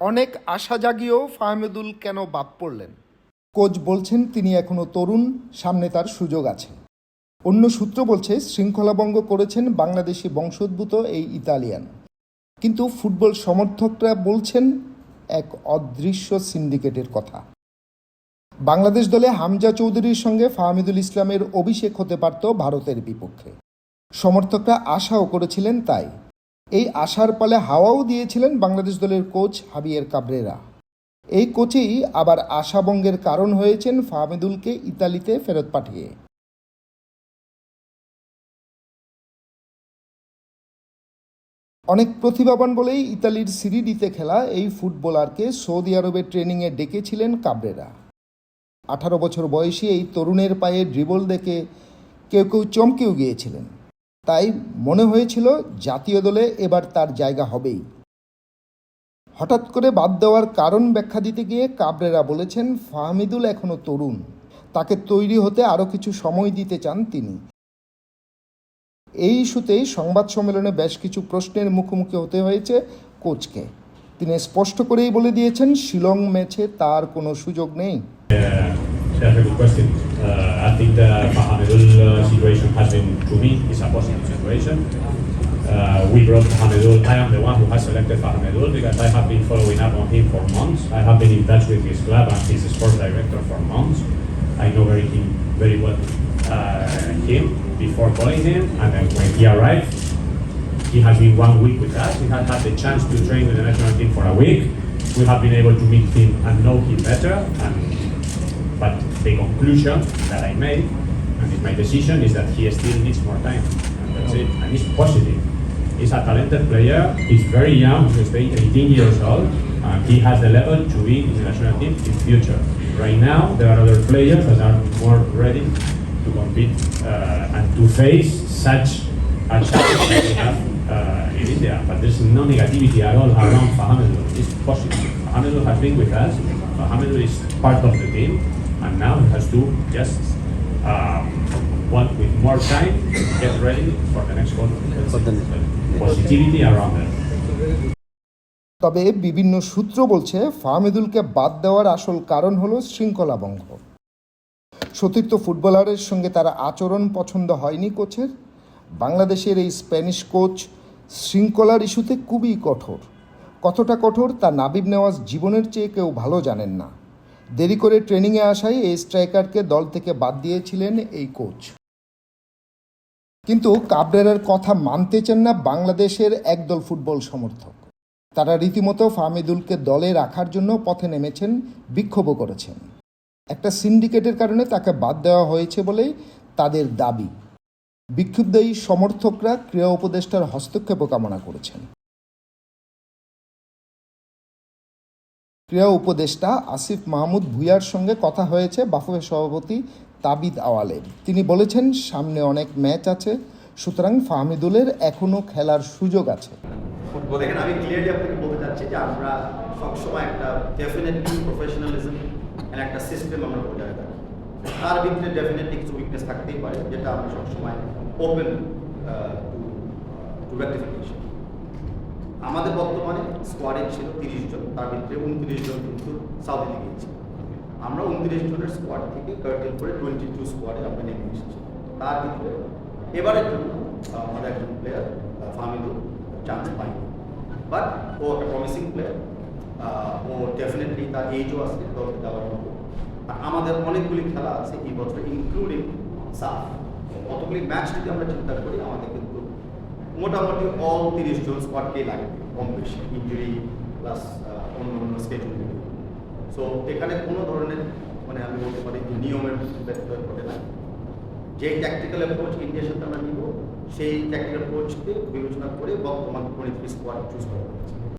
অনেক আশা জাগিয়েও ফাহমেদুল কেন বাদ পড়লেন? কোচ বলছেন, তিনি এখনও তরুণ, সামনে তার সুযোগ আছে। অন্য সূত্র বলছে, শৃঙ্খলাভঙ্গ করেছেন বাংলাদেশি বংশোদ্ভূত এই ইতালিয়ান। কিন্তু ফুটবল সমর্থকরা বলছেন, এক অদৃশ্য সিন্ডিকেটের কথা। বাংলাদেশ দলে হামজা চৌধুরীর সঙ্গে ফাহমিদুল ইসলামের অভিষেক হতে পারত ভারতের বিপক্ষে। সমর্থকরা আশাও করেছিলেন তাই। এই আশার পালে হাওয়াও দিয়েছিলেন বাংলাদেশ দলের কোচ হাবিয়ের কাবরেরা। এই কোচেই আবার আশাবঙ্গের কারণ হয়েছেন ফাহমিদুলকে ইতালিতে ফেরত পাঠিয়ে। অনেক প্রতিভাবান বলেই ইতালির সিরিডিতে খেলা এই ফুটবলারকে সৌদি আরবের ট্রেনিংয়ে ডেকেছিলেন কাবরেরা। আঠারো বছর বয়সী এই তরুণের পায়ে ড্রিবল দেখে কেউ কেউ চমকেও গিয়েছিলেন। তাই মনে হয়েছিল জাতীয় দলে এবার তার জায়গা হবেই। হঠাৎ করে বাদ দেওয়ার কারণ ব্যাখ্যা দিতে গিয়ে কাবরেরা বলেছেন, ফাহমিদুল এখনও তরুণ। তাকে তৈরি হতে আরও কিছু সময় দিতে চান তিনি। এই ইস্যুতেই সংবাদ সম্মেলনে বেশ কিছু প্রশ্নের মুখোমুখি হতে হয়েছে কোচকে। তিনি স্পষ্ট করেই বলে দিয়েছেন, শিলং ম্যাচে তার কোনো সুযোগ নেই। That's a good question. Uh, I think the Mohamedul uh, situation has been, to me, is a positive situation. Uh, we brought Mohamedul. I am the one who has selected Mohamedul because I have been following up on him for months. I have been in touch with his club and his sports director for months. I know very him very well uh, him before calling him, and then when he arrived, he has been one week with us. We have had the chance to train with the national team for a week. We have been able to meet him and know him better. And but the conclusion that I made and it's my decision is that he still needs more time. And that's it. And it's positive. He's a talented player. He's very young. He's 18 years old. And he has the level to be in the national team in future. Right now, there are other players that are more ready to compete uh, and to face such a challenge that we have uh, in India. But there's no negativity at all around Fahamedul. It's positive. Fahamedul has been with us. Fahamedul is part of the team, and now he has to just um, want with more time get ready for the next one. Positivity around that. তবে বিভিন্ন সূত্র বলছে ফাহমিদুলকে বাদ দেওয়ার আসল কারণ হলো শৃঙ্খলাভঙ্গ সতীর্থ ফুটবলারের সঙ্গে তার আচরণ পছন্দ হয়নি কোচের। বাংলাদেশের এই স্প্যানিশ কোচ শৃঙ্খলার ইস্যুতে খুবই কঠোর। কতটা কঠোর তা নাবিব নেওয়াজ জীবনের চেয়ে কেউ ভালো জানেন না। দেরি করে ট্রেনিংয়ে আসায় এই স্ট্রাইকারকে দল থেকে বাদ দিয়েছিলেন এই কোচ। কিন্তু কাবরেরার কথা মানতে চান না বাংলাদেশের একদল ফুটবল সমর্থক। তারা রীতিমতো ফাহমিদুলকে দলে রাখার জন্য পথে নেমেছেন, বিক্ষোভও করেছেন। একটা সিন্ডিকেটের কারণে তাকে বাদ দেওয়া হয়েছে বলেই তাদের দাবি। বিক্ষুব্ধ এই সমর্থকরা ক্রীড়া উপদেষ্টার হস্তক্ষেপও কামনা করেছেন। ক্রীড়া উপদেষ্টা আসিফ মাহমুদ ভুইয়ার সঙ্গে কথা হয়েছে বাফুফে সভাপতি তাবিদ আওয়ালের তিনি বলেছেন সামনে অনেক ম্যাচ আছে সুতরাং ফাহমিদুলের এখনও খেলার সুযোগ আছে। ফুটবল দেখেন আমি ক্লিয়ারলি আপনাকে বলতে চাচ্ছি যে আমরা সবসময় একটা ডেফিনেটলি প্রফেশনালিজম একটা সিস্টেম আমরা বজায় রাখি। তার ভিতরে ডেফিনেটলি কিছু উইকনেস থাকতেই পারে যেটা আমরা সবসময় ওপেন টু রেক্টিফিকেশন আমাদের বর্তমানে স্কোয়াডে ছিল তিরিশ জন, তার ভিতরে উনত্রিশ জন কিন্তু সাউথ সাউথে গিয়েছে। আমরা উনত্রিশ জনের স্কোয়াড থেকে কার্টেল করে টোয়েন্টি টু স্কোয়াডে আমরা নেমে এসেছি। তার ভিতরে এবারের জন্য আমাদের একজন প্লেয়ার ফামিদুল চান্স পাইনি বাট ও একটা প্রমিসিং প্লেয়ার ও ডেফিনেটলি তার এজও আছে, দলকে যাওয়ার মতো। আর আমাদের অনেকগুলি খেলা আছে এই বছর ইনক্লুডিং সাফ। কতগুলি ম্যাচ যদি আমরা চিন্তা করি, আমাদের কিন্তু মোটামুটি অল তিরিশ জন স্কোয়াডকেই লাগবে কম বেশি ইঞ্জুরি প্লাস অন্য অন্য স্কেচুল সো এখানে কোনো ধরনের মানে আমি বলতে পারি যে নিয়মের ব্যর্থ ঘটে না। যে ট্যাকটিক্যাল অ্যাপ্রোচ ইন্ডিয়ার সাথে আমরা নিব, সেই ট্যাকটিক্যাল অ্যাপ্রোচকে বিবেচনা করে বর্তমান থ্রি স্কোয়াড চুজ করা হয়েছে